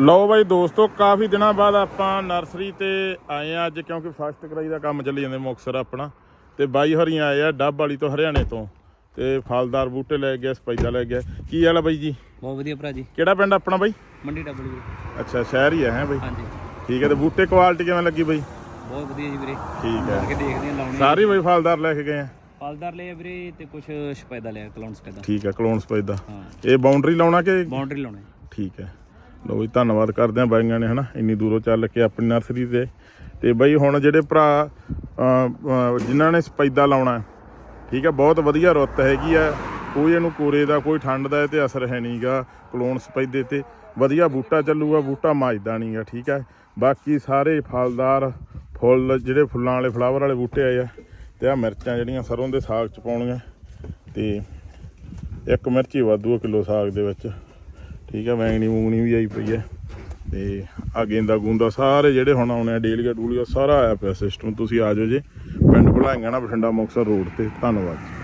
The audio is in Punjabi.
ਲਓ ਬਾਈ ਦੋਸਤੋ ਕਾਫੀ ਦਿਨਾਂ ਬਾਅਦ ਆਪਾਂ ਨਰਸਰੀ ਤੇ ਆਏ ਆ ਅੱਜ ਕਿਉਂਕਿ ਫਸਟ ਕਰਾਈ ਦਾ ਕੰਮ ਚੱਲੀ ਜਾਂਦੇ ਮੁਕਸਰ ਆਪਣਾ। ਤੇ ਬਾਈ ਹਰੀਆਂ ਆਏ ਆ ਡੱਬ ਵਾਲੀ ਤੋਂ ਹਰਿਆਣੇ ਤੋਂ। ਤੇ ਫਲਦਾਰ ਬੂਟੇ ਲੈ ਗਿਆ ਸਪੈਦਾ ਲੈ ਗਿਆ। ਕੀ ਹਾਲ ਆ ਬਾਈ ਜੀ? ਬਹੁਤ ਵਧੀਆ ਭਰਾ ਜੀ। ਕਿਹੜਾ ਪਿੰਡ ਆਪਣਾ ਬਾਈ? ਮੰਡੀ ਡਬਲਯੂ ਅੱਛਾ ਸ਼ਹਿਰ ਹੀ ਆ ਹੈ ਬਾਈ? ਹਾਂਜੀ। ਠੀਕ ਹੈ ਤੇ ਬੂਟੇ ਕੁਆਲਿਟੀ ਕਿਵੇਂ ਲੱਗੀ ਬਾਈ? ਬਹੁਤ ਵਧੀਆ ਜੀ ਵੀਰੇ। ਠੀਕ ਹੈ ਕੇ ਦੇਖਦੇ ਆ ਲਾਉਣੇ ਸਾਰੇ ਬਾਈ ਫਲਦਾਰ ਲੈ ਕੇ ਗਏ ਆ? ਫਲਦਾਰ ਲਿਆ ਵੀਰੇ ਤੇ ਕੁਝ ਸਪੈਦਾ ਲਿਆ ਕਲੌਨ ਸਪੈਦਾ ਠੀਕ ਹੈ ਕਲੋਨ ਸਪੈਦਾ ਹਾਂ। ਇਹ ਬਾਉਂਡਰੀ ਲਾਉਣਾ ਕਿ ਬਾਉਂਡਰੀ ਲਾਉਣੇ ਠੀਕ ਹੈ ਲੋ ਜੀ ਧੰਨਵਾਦ ਕਰਦੇ ਆ ਬਾਈਆਂ ਨੇ ਹਨਾ? ਇੰਨੀ ਦੂਰੋਂ ਚੱਲ ਕੇ ਆਪਣੀ ਨਰਸਰੀ ਤੇ। ਤੇ ਬਈ ਹੁਣ ਜਿਹੜੇ ਭਰਾ ਅਮ, ਜਿਨ੍ਹਾਂ ਨੇ ਸਪੈਦਾ ਲਾਉਣਾ ਠੀਕ ਹੈ ਬਹੁਤ ਵਧੀਆ ਰੁੱਤ ਹੈਗੀ ਆ ਕੋਈ ਇਹਨੂੰ ਕੋਰੇ ਦਾ ਕੋਈ ਠੰਡ ਦਾ ਇਹ ਤੇ ਅਸਰ ਹੈ ਨਹੀਂਗਾ ਕਲੋਨ ਸਪੈਦੇ ਤੇ। ਵਧੀਆ ਬੂਟਾ ਚੱਲੂਗਾ ਬੂਟਾ ਮੱਚਦਾ ਨਹੀਂਗਾ ਠੀਕ ਹੈ। ਬਾਕੀ ਸਾਰੇ ਫਲਦਾਰ ਫੁੱਲ ਜਿਹੜੇ ਫੁੱਲਾਂ ਵਾਲੇ ਫਲਾਵਰ ਵਾਲੇ ਬੂਟੇ ਆਏ ਆ ਤੇ ਆ ਮਿਰਚਾਂ ਜਿਹੜੀਆਂ ਸਰੋਂ ਦੇ ਸਾਗ ਚ ਪਾਉਣੀਆਂ ਤੇ ਇੱਕ ਮਿਰਚੀ ਵਾਧੂ ਆ ਕਿਲੋ ਸਾਗ ਦੇ ਵਿੱਚ। ਠੀਕ ਹੈ ਵੈਂਗਣੀ ਮੂੰਗਣੀ ਵੀ ਆਈ ਪਈ ਹੈ ਤੇ ਆ ਗੇਂਦਾ ਗੁੰਦਾ ਸਾਰੇ ਜਿਹੜੇ ਹੁਣ ਆਉਣੇ ਆ, ਡੇਲੀਆ ਡੂਲੀਆ ਸਾਰਾ ਆਇਆ ਪਿਆ ਸਿਸਟਮ ਤੁਸੀਂ ਆ ਜਾਓ ਜੇ। ਪਿੰਡ ਭਲਾਈਆਂ ਨਾ ਬਠਿੰਡਾ ਮੁਕਤਸਰ ਰੋਡ ਤੇ। ਧੰਨਵਾਦ ਜੀ।